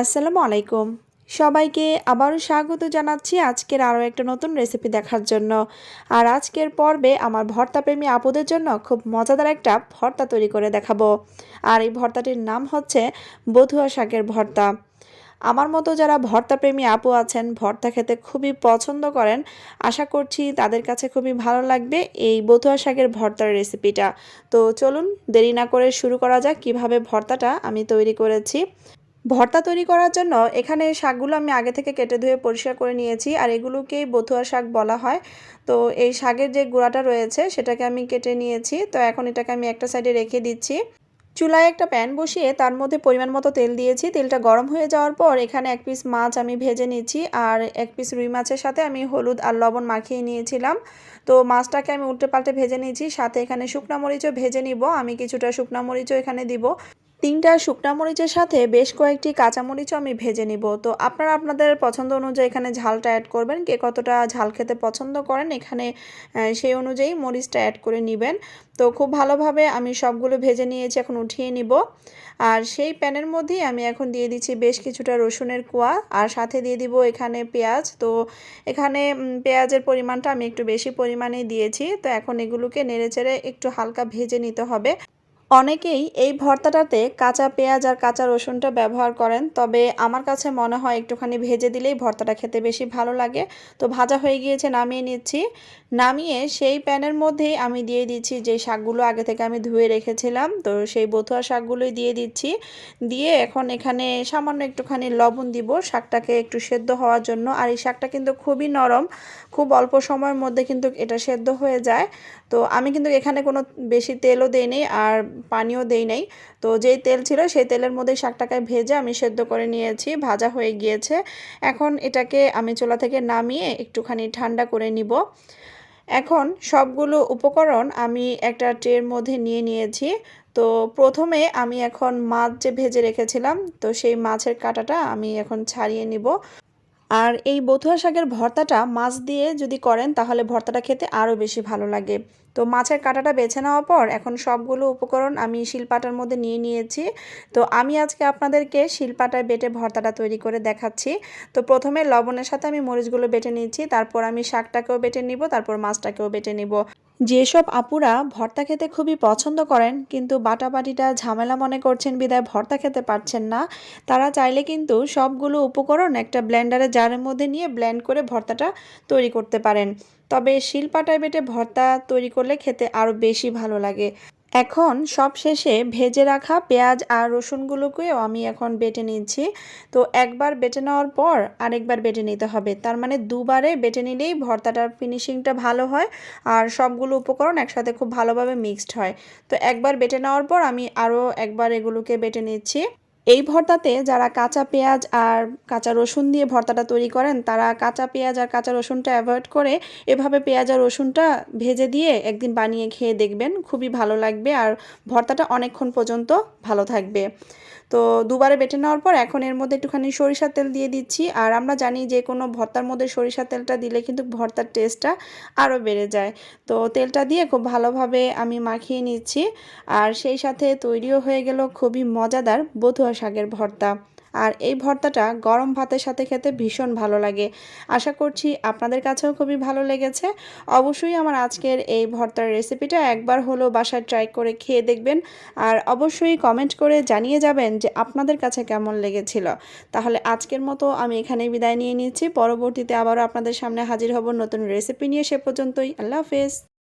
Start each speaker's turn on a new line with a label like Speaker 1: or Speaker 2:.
Speaker 1: আসসালামু আলাইকুম। সবাইকে আবারও স্বাগত জানাচ্ছি আজকের আরও একটা নতুন রেসিপি দেখার জন্য। আর আজকের পর্বে আমার ভর্তাপ্রেমী আপুদের জন্য খুব মজাদার একটা ভর্তা তৈরি করে দেখাবো। আর এই ভর্তাটির নাম হচ্ছে বধুয়া শাকের ভর্তা। আমার মতো যারা ভর্তাপ্রেমী আপু আছেন, ভর্তা খেতে খুবই পছন্দ করেন, আশা করছি তাদের কাছে খুবই ভালো লাগবে এই বধুয়া শাকের ভর্তার রেসিপিটা। তো চলুন দেরি না করে শুরু করা যাক কীভাবে ভর্তাটা আমি তৈরি করেছি। ভর্তা তৈরি করার জন্য এখানে শাকগুলো আমি আগে থেকে কেটে ধুয়ে পরিষ্কার করে নিয়েছি, আর এগুলোকেই বথুয়া শাক বলা হয়। তো এই শাকের যে গুঁড়াটা রয়েছে সেটাকে আমি কেটে নিয়েছি, তো এখন এটাকে আমি একটা সাইডে রেখে দিচ্ছি। চুলায় একটা প্যান বসিয়ে তার মধ্যে পরিমাণ মতো তেল দিয়েছি, তেলটা গরম হয়ে যাওয়ার পর এখানে এক পিস মাছ আমি ভেজে নিয়েছি আর এক পিস রুই মাছের সাথে আমি হলুদ আর লবণ মাখিয়ে নিয়েছিলাম। তো মাছটাকে আমি উল্টে পাল্টে ভেজে নিয়েছি, সাথে এখানে শুকনা মরিচও ভেজে নিব, আমি কিছুটা শুকনা মরিচও এখানে দিব। তিনটা শুকনা মরিচের সাথে বেশ কয়েকটি কাঁচামরিচও আমি ভেজে নিব। তো আপনারা আপনাদের পছন্দ অনুযায়ী এখানে ঝালটা অ্যাড করবেন। কে কতটা ঝাল খেতে পছন্দ করেন এখানে সেই অনুযায়ী মরিচটা অ্যাড করে নেবেন। তো খুব ভালোভাবে আমি সবগুলো ভেজে নিয়েছি, এখন উঠিয়ে নিব। আর সেই প্যানের মধ্যেই আমি এখন দিয়ে দিচ্ছি বেশ কিছুটা রসুনের কোয়া। আর সাথে দিয়ে দিব এখানে পেঁয়াজ। তো এখানে পেঁয়াজের পরিমাণটা আমি একটু বেশি পরিমাণে দিয়েছি। তো এখন এগুলোকে নেড়েচেড়ে একটু হালকা ভেজে নিতে হবে। অনেকেই এই ভর্তাটাতে কাঁচা পেঁয়াজ আর কাঁচা রসুনটা ব্যবহার করেন, তবে আমার কাছে মনে হয় একটুখানি ভেজে দিলেই ভর্তাটা খেতে বেশি ভালো লাগে। তো ভাজা হয়ে গিয়েছে, নামিয়ে নিচ্ছি। নামিয়ে সেই প্যানের মধ্যেই আমি দিয়ে দিচ্ছি যে শাকগুলো আগে থেকে আমি ধুয়ে রেখেছিলাম, তো সেই বথুয়া শাকগুলোই দিয়ে দিচ্ছি। দিয়ে এখন এখানে সামান্য একটুখানি লবণ দিব শাকটাকে একটু সেদ্ধ হওয়ার জন্য। আর এই শাকটা কিন্তু খুবই নরম, খুব অল্প সময়ের মধ্যে কিন্তু এটা সেদ্ধ হয়ে যায়। তো আমি কিন্তু এখানে কোনো বেশি তেলও দেই নেই আর পানিও দেই নাই। তো যেই তেল ছিল সেই তেলের মধ্যে শাকটাকে ভেজে আমি সেদ্ধ করে নিয়েছি, ভাজা হয়ে গিয়েছে। এখন এটাকে আমি চোলা থেকে নামিয়ে একটুখানি ঠান্ডা করে নিব। এখন সবগুলো উপকরণ আমি একটা ট্রের মধ্যে নিয়ে নিয়েছি। তো প্রথমে আমি এখন মাছ যে ভেজে রেখেছিলাম, তো সেই মাছের কাঁটাটা আমি এখন ছাড়িয়ে নিব। আর এই বথুয়া শাকের ভর্তাটা মাছ দিয়ে যদি করেন, তাহলে ভর্তাটা খেতে আরও বেশি ভালো লাগে। তো মাছের কাঁটাটা বেছে নেওয়ার পর এখন সবগুলো উপকরণ আমি শিলপাটার মধ্যে নিয়ে নিয়েছি। তো আমি আজকে আপনাদেরকে শিলপাটায় বেটে ভর্তাটা তৈরি করে দেখাচ্ছি। তো প্রথমে লবণের সাথে আমি মরিচগুলো বেটে নিচ্ছি তারপর আমি শাকটাকেও বেটে নিব, তারপর মাছটাকেও বেটে নিব। যেসব আপুরা ভর্তা খেতে খুবই পছন্দ করেন, কিন্তু বাটাবাটিটা ঝামেলা মনে করছেন বিদায় ভর্তা খেতে পারছেন না, তারা চাইলে কিন্তু সবগুলো উপকরণ একটা ব্লেন্ডারে জারের মধ্যে নিয়ে ব্লেন্ড করে ভর্তাটা তৈরি করতে পারেন। তবে শিলপাটায় বেটে ভর্তা তৈরি করলে খেতে আরও বেশি ভালো লাগে। এখন সব শেষে ভেজে রাখা পেঁয়াজ আর রসুনগুলোকেও আমি এখন বেটে নিচ্ছি। তো একবার বেটে নেওয়ার পর আরেকবার বেটে নিতে হবে। তার মানে দুবারে বেটে নিলেই ভর্তাটার ফিনিশিংটা ভালো হয় আর সবগুলো উপকরণ একসাথে খুব ভালোভাবে মিক্সড হয়। তো একবার বেটে নেওয়ার পর আমি আরও একবার এগুলোকে বেটে নিচ্ছি। এই ভর্তাতে যারা কাঁচা পেঁয়াজ আর কাঁচা রসুন দিয়ে ভর্তাটা তৈরি করেন, তারা কাঁচা পেঁয়াজ আর কাঁচা রসুনটা অ্যাভয়েড করে এভাবে পেঁয়াজ আর রসুনটা ভেজে দিয়ে একদিন বানিয়ে খেয়ে দেখবেন, খুবই ভালো লাগবে আর ভর্তাটা অনেকক্ষণ পর্যন্ত ভালো থাকবে। তো দুবারে বেটে নেওয়ার পর এখন এর মধ্যে একটুখানি সরিষার তেল দিয়ে দিচ্ছি। আর আমরা জানি যে কোনো ভর্তার মধ্যে সরিষার তেলটা দিলে কিন্তু ভর্তার টেস্টটা আরও বেড়ে যায়। তো তেলটা দিয়ে খুব ভালোভাবে আমি মাখিয়ে নিচ্ছি। আর সেই সাথে তৈরিও হয়ে গেল খুবই মজাদার বধুয়া শাকের ভর্তা। আর এই ভর্তাটা গরম ভাতের সাথে খেতে ভীষণ ভালো লাগে। আশা করছি আপনাদের কাছেও খুবই ভালো লেগেছে। অবশ্যই আমার আজকের এই ভর্তার রেসিপিটা একবার হলো বাসায় ট্রাই করে খেয়ে দেখবেন। আর অবশ্যই কমেন্ট করে জানিয়ে যাবেন যে আপনাদের কাছে কেমন লেগেছিল। তাহলে আজকের মতো আমি এখানেই বিদায় নিয়ে নিচ্ছি। পরবর্তীতে আবারও আপনাদের সামনে হাজির হব নতুন রেসিপি নিয়ে সে পর্যন্তই। আল্লাহ হাফেজ।